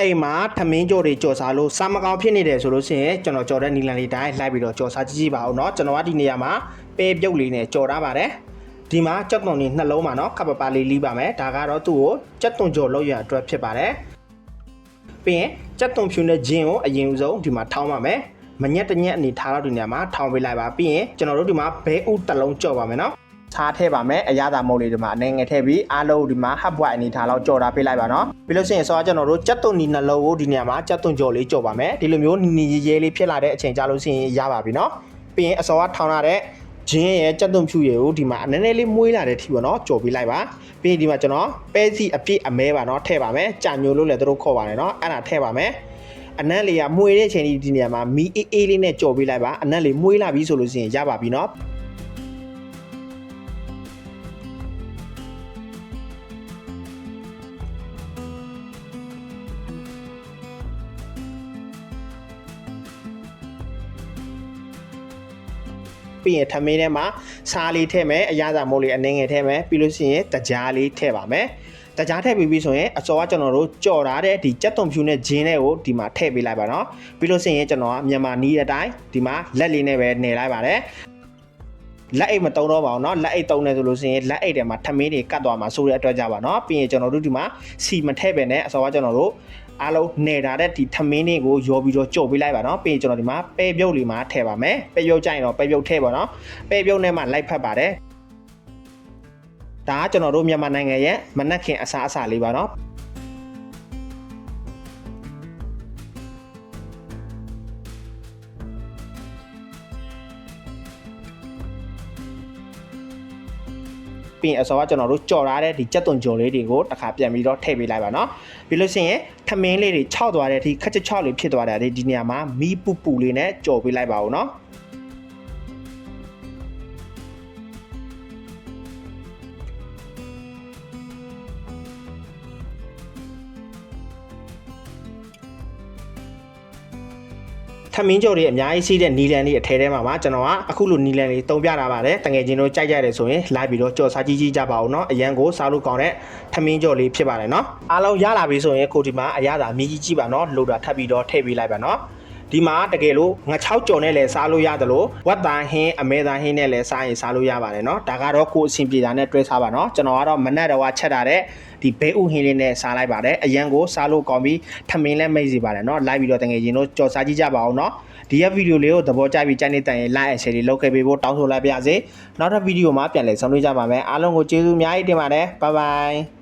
အိမ်မှာထမင်းကြော်တွေကြော်စားလို့စားမကောင်းဖြစ်နေတယ်ဆိုလို့ရှိရင်ကျွန်တော်ကြော်တဲ့နီလန်လေးတိုင်းလိုက်ပြီးတော့ကြော်စားကြည့်ကြည့်ပါဦးเนาะကျွန်တော်ကဒီနေရာမှာပဲပြုတ်လေးနဲ့ကြော်ထားပါတယ်ဒီမှာကြက်သွန်လေးနှလုံးမှာเนาะခပ်ပပလေးလီးပါမယ်ဒါကတော့သူ့ကိုကြက်သွန်ကြော်လောက်ရအတွက်ဖြစ်ပါတယ်ပြီးရင်ကြက်သွန်ဖြူနဲ့ဂျင်းကိုအရင်ဦးဆုံးဒီမှာထောင်းပါမယ်မညက်တညက်အနေထားတော့ဒီနေရာမှာထောင်းပေးလိုက်ပါပြီးရင်ကျွန်တော်တို့ဒီမှာဘဲဥတစ်လုံးကြော်ပါမယ်เนาะ ခြားထည့်ပါမယ်အရသာမုတ်လေးဒီမှာအနေငယ်ထည့်ပြီးအားလုံးဒီမှာဟပ်ဘွိုက်အနေထားလောက်ကြော်တာပေးလိုက်ပါနော်ပြီးလို့ရှိရင်ဆောကျွန်တော်တို့ကြက်သွန်နီနှလုံးကိုဒီနေရာမှာကြက်သွန်ကြော်လေးကြော်ပါမယ်ဒီလိုမျိုးနီနီရဲရဲလေးဖြစ်လာတဲ့အချိန်ကြာလို့ရှိရင်ရပါပြီနော်ပြီးရင်အစောကထောင်းရတဲ့ဂျင်းရဲ့ကြက်သွန်ဖြူရည်ကိုဒီမှာအနေနဲ့လေးမွေးလာတဲ့ထိပေါ့နော်ကြော်ပေးလိုက်ပါပြီးရင်ဒီမှာကျွန်တော်ပဲစီအပြည့်အမဲပါနော်ထည့်ပါမယ်ကြာမျိုးလို့လည်းတို့ခေါ်ပါတယ်နော်အဲ့ဒါထည့်ပါမယ်အနက်လေးကမွေတဲ့အချိန်ဒီဒီနေရာမှာမီအေးအေးလေးနဲ့ကြော်ပေးလိုက်ပါအနက်လေးမွေးလာပြီဆိုလို့ရှိရင်ရပါပြီနော် ပြီးရင်ထမင်းထဲမှာစားလေးထည့်မယ်အရသာမိုးလေးအနှင်းငယ်ထည့်မယ်ပြီးလို့ရှိရင်တကြားလေးထည့်ပါမယ်တကြားထည့်ပြီးပြီဆိုရင်အစောကကျွန်တော်တို့ကြော်ထားတဲ့ဒီကြက်သွန်ဖြူနဲ့ဂျင်းတွေကိုဒီမှာထည့်ပေးလိုက်ပါနော်ပြီးလို့ရှိရင်ကျွန်တော်ကမြန်မာနီးတဲ့အတိုင်းဒီမှာလက်လေးနဲ့ပဲနေလိုက်ပါတယ်လက်အိတ်မတုံတော့ပါဘူးเนาะလက်အိတ်တုံးနေဆိုလို့ရှိရင်လက်အိတ်ထဲမှာထမင်းတွေကတ်သွားမှာဆိုတဲ့အတွက်ကြပါเนาะပြီးရင်ကျွန်တော်တို့ဒီမှာစီမထည့်ပဲနဲ့အစောကကျွန်တော်တို့ အားလုံးနေထားတဲ့ဒီသမင်းလေးကိုရောပြီးတော့ကြုတ်ပေးလိုက်ပါနော်ပြီးရင်ကျွန်တော်ဒီမှာပဲပြုတ်လေးမှာထည့်ပါမယ်ပဲပြုတ်ကြရင်တော့ပဲပြုတ်ထည့်ပါနော်ပဲပြုတ်နဲ့မှလိုက်ဖက်ပါတယ်ဒါကကျွန်တော်တို့မြန်မာနိုင်ငံရဲ့မနက်ခင်အစားအစာလေးပါနော် ပြီးရင်အစောကကျွန်တော်တို့ကြော်ထားတဲ့ဒီကြက်သွန်ကြော်လေးတွေကိုတစ်ခါပြန်ပြီးတော့ထည့်ပေးလိုက်ပါနော်ပြီးလို့ရှိရင်ထမင်းလေးတွေခြောက်သွားတဲ့အထိခက်ချက်ခြောက်လေးဖြစ်သွားတဲ့အထိဒီနေရာမှာမီးပူပူလေးနဲ့ကြော်ပေးလိုက်ပါဦးနော် ထမင်းကြော်တွေအများကြီးရှိတဲ့နီလန်လေးအထဲထဲမှာမှာကျွန်တော်ကအခုလိုနီလန်လေးတုံပြထားပါတယ်တငယ်ချင်းတို့ကြိုက်ကြတယ်ဆိုရင်လိုက်ပြီးတော့ကြော်စားကြည့်ကြည့်ကြပါဦးเนาะအရန်ကိုစားလို့ကောင်းတဲ့ထမင်းကြော်လေးဖြစ်ပါတယ်เนาะအားလုံးရလာပြီဆိုရင်ကိုဒီမှာအရသာမြည်ကြီးကြည့်ပါเนาะလိုတာထပ်ပြီးတော့ထည့်ပေးလိုက်ပါเนาะ ဒီမှာတကယ်လို့ငါ6ကြော်နဲ့လည်းစားလို့ရတယ်လို့ဝက်သားဟင်းအမဲသားဟင်းနဲ့လည်းစားရင်စားလို့ရပါတယ်เนาะဒါကတော့ကိုအဆင်ပြေတာနဲ့တွဲစားပါเนาะကျွန်တော်ကတော့မနက်တော့ချက်တာတဲ့ဒီဘဲဥဟင်းလေးနဲ့စားလိုက်ပါတယ်အရန်ကိုစားလို့ကောင်းပြီးထမင်းလည်းမိတ်စီပါတယ်เนาะလိုက်ပြီးတော့တကယ်ချင်းတို့ကြော်စားကြည့်ကြပါအောင်เนาะ ဒီရက်ဗီဒီယိုလေးကိုသဘောကျပြီးကြိုက်နေတဲ့ရင် like and share လေးလုပ်ခဲ့ပေးဖို့တောင်းဆိုလိုက်ပါရစေနောက်ထပ်ဗီဒီယိုမှာပြန်လည်ဆုံတွေ့ကြပါမယ်အားလုံးကိုကျေးဇူးအများကြီးတင်ပါတယ်ဘိုင်ဘိုင်